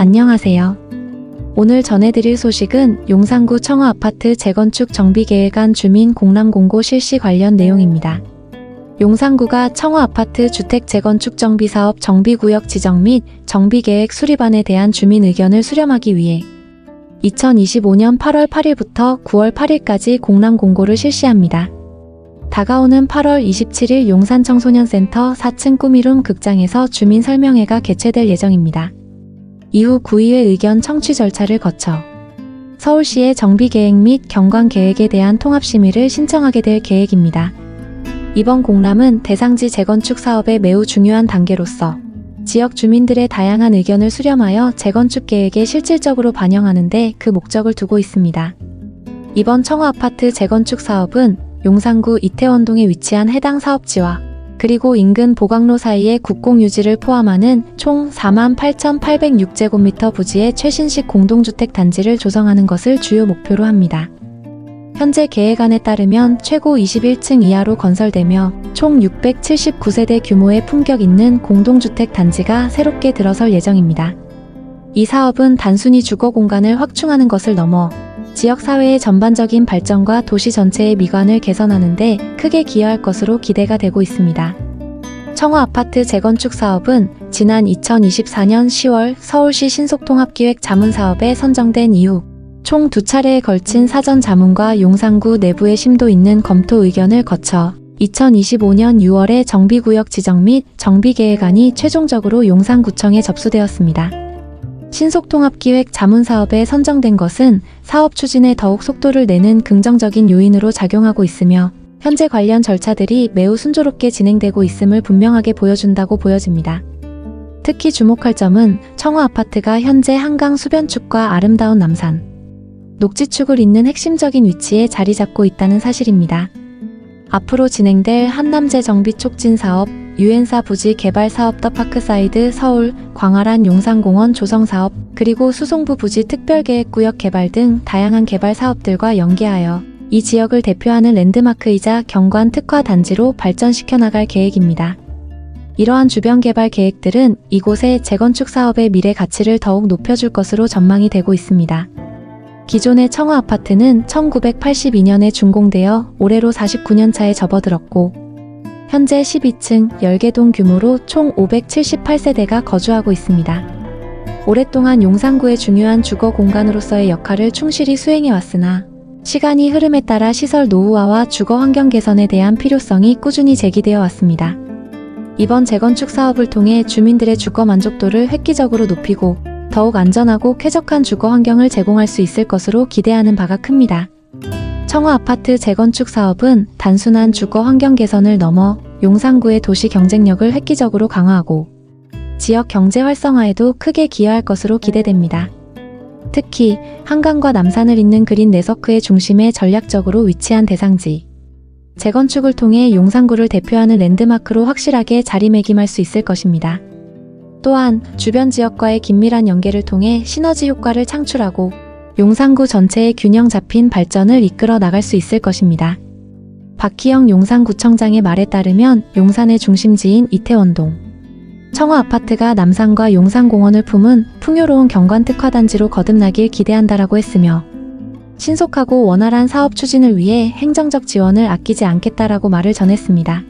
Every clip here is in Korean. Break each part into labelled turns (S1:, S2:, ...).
S1: 안녕하세요. 오늘 전해드릴 소식은 용산구 청호 아파트 재건축 정비 계획안 주민 공람 공고 실시 관련 내용입니다. 용산구가 청호 아파트 주택 재건축 정비 사업 정비 구역 지정 및 정비 계획 수립안에 대한 주민 의견을 수렴하기 위해 2025년 8월 8일부터 9월 8일까지 공람 공고를 실시합니다. 다가오는 8월 27일 용산 청소년센터 4층 꾸미룸 극장에서 주민 설명회가 개최될 예정입니다. 이후 구의회 의견 청취 절차를 거쳐 서울시의 정비계획 및 경관계획에 대한 통합심의를 신청하게 될 계획입니다. 이번 공람은 대상지 재건축 사업의 매우 중요한 단계로서 지역 주민들의 다양한 의견을 수렴하여 재건축 계획에 실질적으로 반영하는데 그 목적을 두고 있습니다. 이번 청호 아파트 재건축 사업은 용산구 이태원동에 위치한 해당 사업지와 그리고 인근 보강로 사이의 국공 유지를 포함하는 총 48,806제곱미터 부지의 최신식 공동주택 단지를 조성하는 것을 주요 목표로 합니다. 현재 계획안에 따르면 최고 21층 이하로 건설되며 총 679세대 규모의 품격 있는 공동주택 단지가 새롭게 들어설 예정입니다. 이 사업은 단순히 주거 공간을 확충하는 것을 넘어 지역 사회의 전반적인 발전과 도시 전체의 미관을 개선하는데 크게 기여할 것으로 기대가 되고 있습니다. 청호 아파트 재건축 사업은 지난 2024년 10월 서울시 신속통합기획 자문사업에 선정된 이후 총 두 차례에 걸친 사전 자문과 용산구 내부의 심도 있는 검토 의견을 거쳐 2025년 6월에 정비구역 지정 및 정비계획안이 최종적으로 용산구청에 접수되었습니다. 신속통합기획 자문사업에 선정된 것은 사업 추진에 더욱 속도를 내는 긍정적인 요인으로 작용하고 있으며 현재 관련 절차들이 매우 순조롭게 진행되고 있음을 분명하게 보여준다고 보여집니다. 특히 주목할 점은 청호 아파트가 현재 한강 수변축과 아름다운 남산, 녹지축을 잇는 핵심적인 위치에 자리 잡고 있다는 사실입니다. 앞으로 진행될 한남재 정비 촉진 사업, 유엔사 부지 개발 사업 더 파크사이드 서울, 광활한 용산공원 조성 사업, 그리고 수송부 부지 특별계획 구역 개발 등 다양한 개발 사업들과 연계하여 이 지역을 대표하는 랜드마크이자 경관 특화 단지로 발전시켜 나갈 계획입니다. 이러한 주변 개발 계획들은 이곳의 재건축 사업의 미래 가치를 더욱 높여줄 것으로 전망이 되고 있습니다. 기존의 청호 아파트는 1982년에 준공되어 올해로 49년 차에 접어들었고 현재 12층 10개동 규모로 총 578세대가 거주하고 있습니다. 오랫동안 용산구의 중요한 주거 공간으로서의 역할을 충실히 수행해 왔으나 시간이 흐름에 따라 시설 노후화와 주거 환경 개선에 대한 필요성이 꾸준히 제기되어 왔습니다. 이번 재건축 사업을 통해 주민들의 주거 만족도를 획기적으로 높이고 더욱 안전하고 쾌적한 주거 환경을 제공할 수 있을 것으로 기대하는 바가 큽니다. 청호 아파트 재건축 사업은 단순한 주거 환경 개선을 넘어 용산구의 도시 경쟁력을 획기적으로 강화하고 지역 경제 활성화에도 크게 기여할 것으로 기대됩니다. 특히 한강과 남산을 잇는 그린 네서크의 중심에 전략적으로 위치한 대상지. 재건축을 통해 용산구를 대표하는 랜드마크로 확실하게 자리매김할 수 있을 것입니다. 또한 주변 지역과의 긴밀한 연계를 통해 시너지 효과를 창출하고 용산구 전체의 균형 잡힌 발전을 이끌어 나갈 수 있을 것입니다. 박희영 용산구청장의 말에 따르면 용산의 중심지인 이태원동, 청호 아파트가 남산과 용산공원을 품은 풍요로운 경관 특화 단지로 거듭나길 기대한다라고 했으며 신속하고 원활한 사업 추진을 위해 행정적 지원을 아끼지 않겠다라고 말을 전했습니다.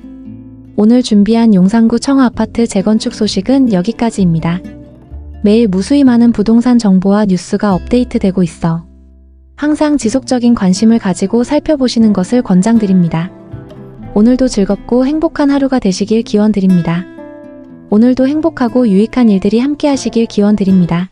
S1: 오늘 준비한 용산구 청호 아파트 재건축 소식은 여기까지입니다. 매일 무수히 많은 부동산 정보와 뉴스가 업데이트되고 있어 항상 지속적인 관심을 가지고 살펴보시는 것을 권장드립니다. 오늘도 즐겁고 행복한 하루가 되시길 기원드립니다. 오늘도 행복하고 유익한 일들이 함께 하시길 기원드립니다.